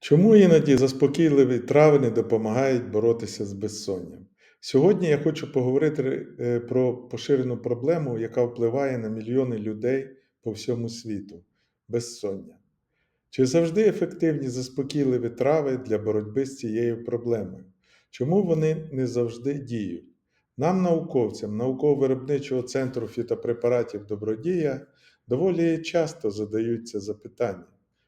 Чому іноді заспокійливі трави не допомагають боротися з безсонням? Сьогодні я хочу поговорити е, про поширену проблему, яка впливає на мільйони людей по всьому світу безсоння. Чи завжди ефективні заспокійливі трави для боротьби з цією проблемою? Чому вони не завжди діють? Нам, науковцям науково-виробничого центру фітопрепаратів Добродія, доволі часто задаються запитання.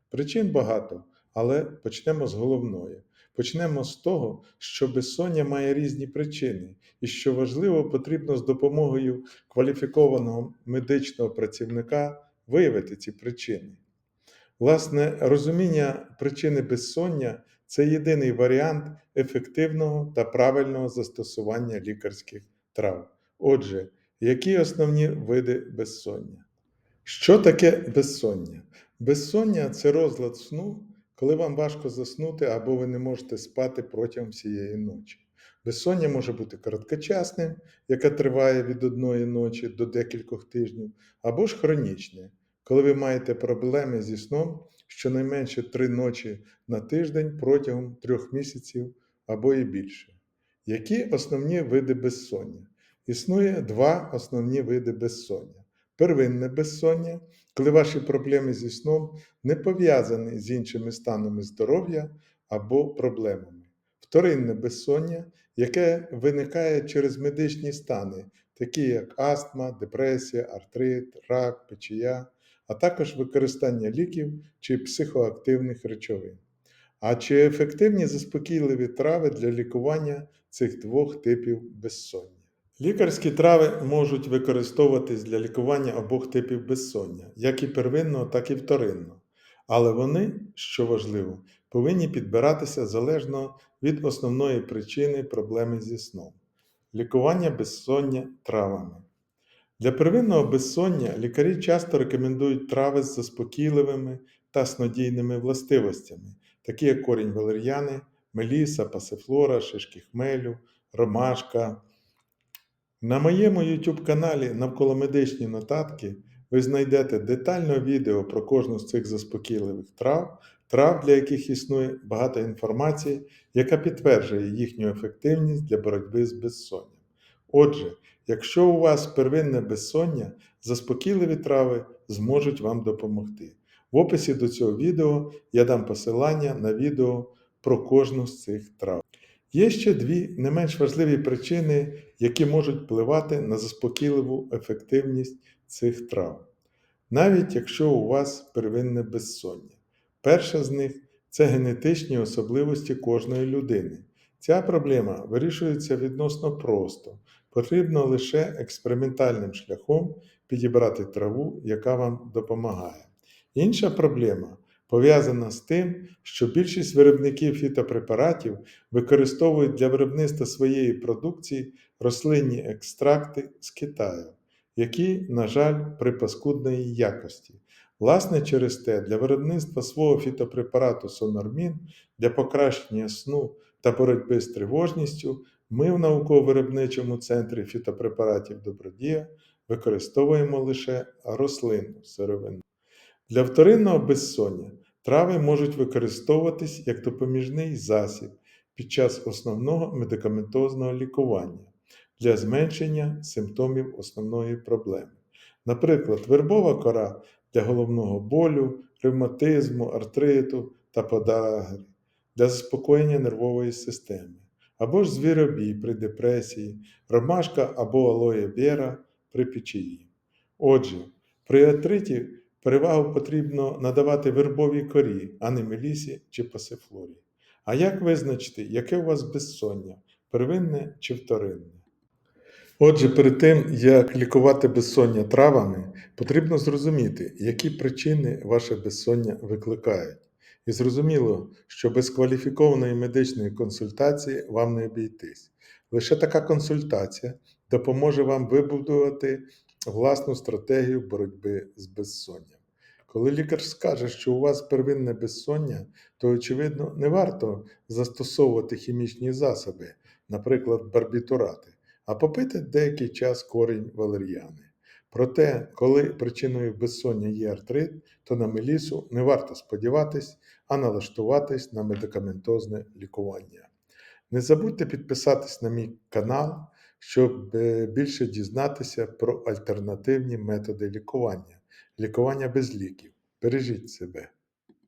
Причин багато, але почнемо з головної. Почнемо з того, що безсоння має різні причини, і що важливо, потрібно з допомогою кваліфікованого медичного працівника виявити ці причини. Власне, розуміння причини безсоння це єдиний варіант ефективного та правильного застосування лікарських трав. Отже, які основні види безсоння? Що таке безсоння? Безсоння це розлад сну, коли вам важко заснути або ви не можете спати протягом всієї ночі. Безсоння може бути короткочасним, яке триває від одної ночі до декількох тижнів, або ж хронічне, коли ви маєте проблеми зі сном щонайменше три ночі на тиждень протягом трьох місяців або і більше. Які основні види безсоння? Існує два основні види безсоння: первинне безсоння, коли ваші проблеми зі сном не пов'язані з іншими станами здоров'я або проблемами. Вторинне безсоння, яке виникає через медичні стани, такі як астма, депресія, артрит, рак, печія, а також використання ліків чи психоактивних речовин. А чи ефективні заспокійливі трави для лікування цих двох типів безсоння? Лікарські трави можуть використовуватись для лікування обох типів безсоння, як і первинного, так і вторинного. Але вони, що важливо, повинні підбиратися залежно від основної причини проблеми зі сном лікування безсоння травами. Для первинного безсоння лікарі часто рекомендують трави з заспокійливими та снодійними властивостями, такі як корінь валер'яни, меліса, пасифлора, шишки хмелю, ромашка. На моєму YouTube каналі навколо медичні нотатки ви знайдете детальне відео про кожну з цих заспокійливих трав, трав, для яких існує багато інформації, яка підтверджує їхню ефективність для боротьби з безсонням. Отже, якщо у вас первинне безсоння, заспокійливі трави зможуть вам допомогти. В описі до цього відео я дам посилання на відео про кожну з цих трав. Є ще дві не менш важливі причини, які можуть впливати на заспокійливу ефективність цих трав, навіть якщо у вас первинне безсоння. Перша з них це генетичні особливості кожної людини. Ця проблема вирішується відносно просто. Потрібно лише експериментальним шляхом підібрати траву, яка вам допомагає. Інша проблема пов'язана з тим, що більшість виробників фітопрепаратів використовують для виробництва своєї продукції рослинні екстракти з Китаю, які, на жаль, при паскудної якості. Власне, через те, для виробництва свого фітопрепарату Сонормін для покращення сну та боротьби з тривожністю ми в науково-виробничому центрі фітопрепаратів Добродія використовуємо лише рослинну сировину. Для вторинного безсоння трави можуть використовуватись як допоміжний засіб під час основного медикаментозного лікування для зменшення симптомів основної проблеми. Наприклад, вербова кора для головного болю, ревматизму, артриту та подагри, для заспокоєння нервової системи, або ж звіробій при депресії, ромашка або алоє вера при печії. Отже, при артриті перевагу потрібно надавати вербовій корі, а не мелісі чи пасифлорі. А як визначити, яке у вас безсоння, первинне чи вторинне? Отже, перед тим, як лікувати безсоння травами, потрібно зрозуміти, які причини ваше безсоння викликають. І зрозуміло, що без кваліфікованої медичної консультації вам не обійтись. Лише така консультація допоможе вам вибудувати власну стратегію боротьби з безсонням. Коли лікар скаже, що у вас первинне безсоння, то, очевидно, не варто застосовувати хімічні засоби, наприклад, барбітурати, а попити деякий час корінь валер'яни. Проте, коли причиною безсоння є артрит, то на мелісу не варто сподіватись, а налаштуватись на медикаментозне лікування. Не забудьте підписатись на мій канал, щоб е, більше дізнатися про альтернативні методи лікування, лікування без ліків. Бережіть себе.